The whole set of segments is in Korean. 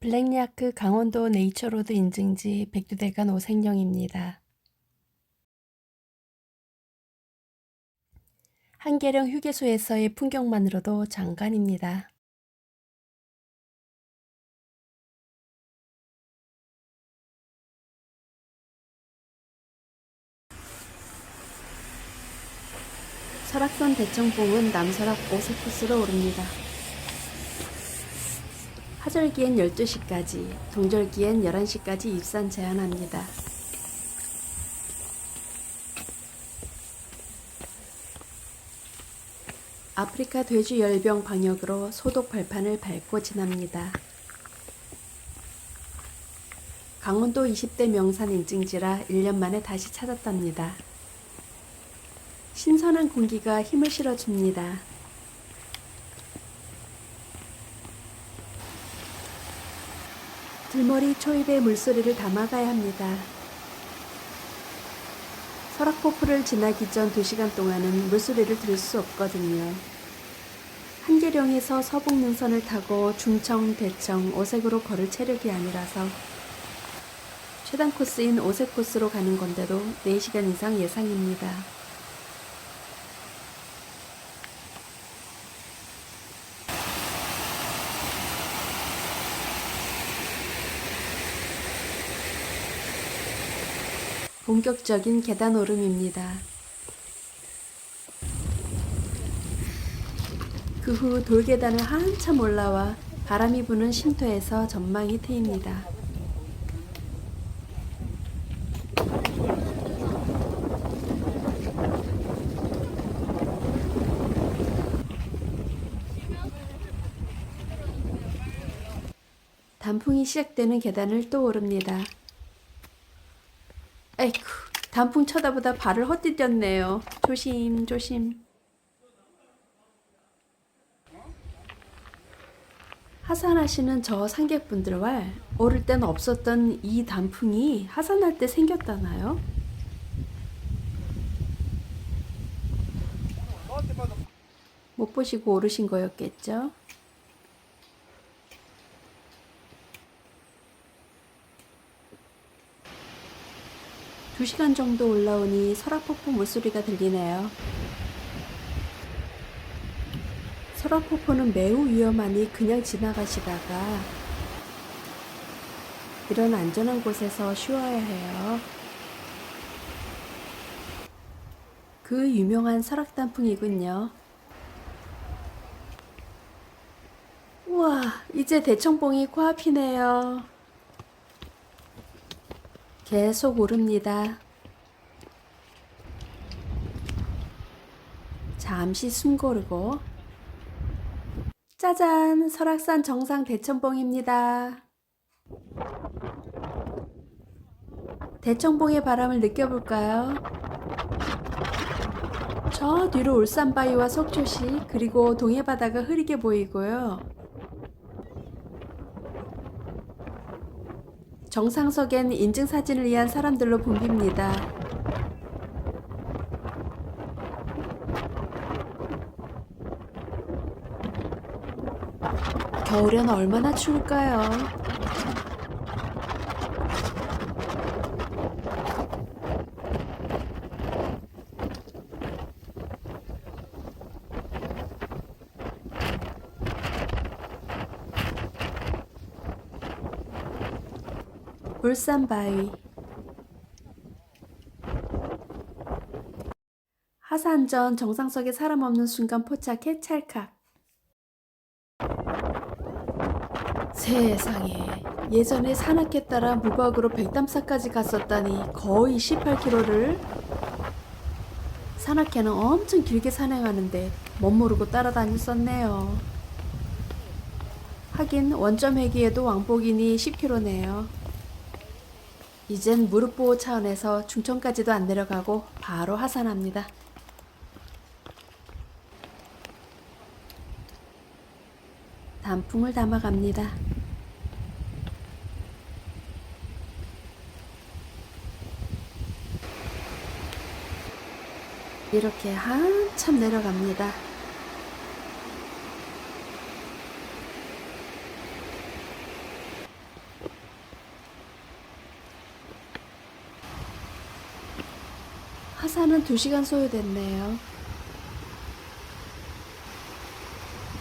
블랙야크 강원도 네이처로드 인증지 백두대간 오색령입니다. 한계령 휴게소에서의 풍경만으로도 장관입니다. 설악산 대청봉은 남설악 오색코스로 오릅니다. 하절기엔 12시까지, 동절기엔 11시까지 입산 제한합니다. 아프리카 돼지 열병 방역으로 소독 발판을 밟고 지납니다. 강원도 20대 명산 인증지라 1년 만에 다시 찾았답니다. 신선한 공기가 힘을 실어줍니다. 들머리 초입의 물소리를 담아가야 합니다. 설악포프를 지나기 전 2시간 동안은 물소리를 들을 수 없거든요. 한계령에서 서북능선을 타고 중청, 대청, 오색으로 걸을 체력이 아니라서 최단 코스인 오색 코스로 가는 건데도 4시간 이상 예상입니다. 본격적인 계단 오름입니다. 그 후 돌계단을 한참 올라와 바람이 부는 쉼터에서 전망이 트입니다. 단풍이 시작되는 계단을 또 오릅니다. 에이쿠, 단풍 쳐다보다 발을 헛디뎠네요. 조심, 조심. 하산하시는 저 상객분들과 오를 땐 없었던 이 단풍이 하산할 때 생겼다나요? 못 보시고 오르신 거였겠죠? 두 시간 정도 올라오니 설악폭포 물소리가 들리네요. 설악폭포는 매우 위험하니 그냥 지나가시다가 이런 안전한 곳에서 쉬어야 해요. 그 유명한 설악단풍이군요. 우와, 이제 대청봉이 코앞이네요. 계속 오릅니다. 잠시 숨 고르고 짜잔! 설악산 정상 대청봉입니다. 대청봉의 바람을 느껴볼까요? 저 뒤로 울산바위와 속초시 그리고 동해바다가 흐리게 보이고요. 정상석엔 인증사진을 위한 사람들로 붐빕니다. 겨울엔 얼마나 추울까요? 울산바위. 하산전 정상석에 사람 없는 순간 포착해 찰칵. 세상에 예전에 산악회 따라 무박으로 백담사까지 갔었다니 거의 18km를? 산악회는 엄청 길게 산행하는데 못 모르고 따라다녔었네요. 하긴 원점 회기에도 왕복이니 10km네요 이젠 무릎 보호 차원에서 중천까지도 안 내려가고 바로 하산합니다. 단풍을 담아갑니다. 이렇게 한참 내려갑니다. 하산은 2시간 소요됐네요.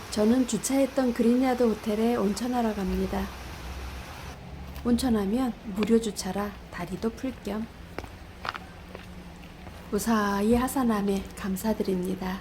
저는 주차했던 그린야드 호텔에 온천하러 갑니다. 온천하면 무료 주차라 다리도 풀 겸 무사히 하산함에 감사드립니다.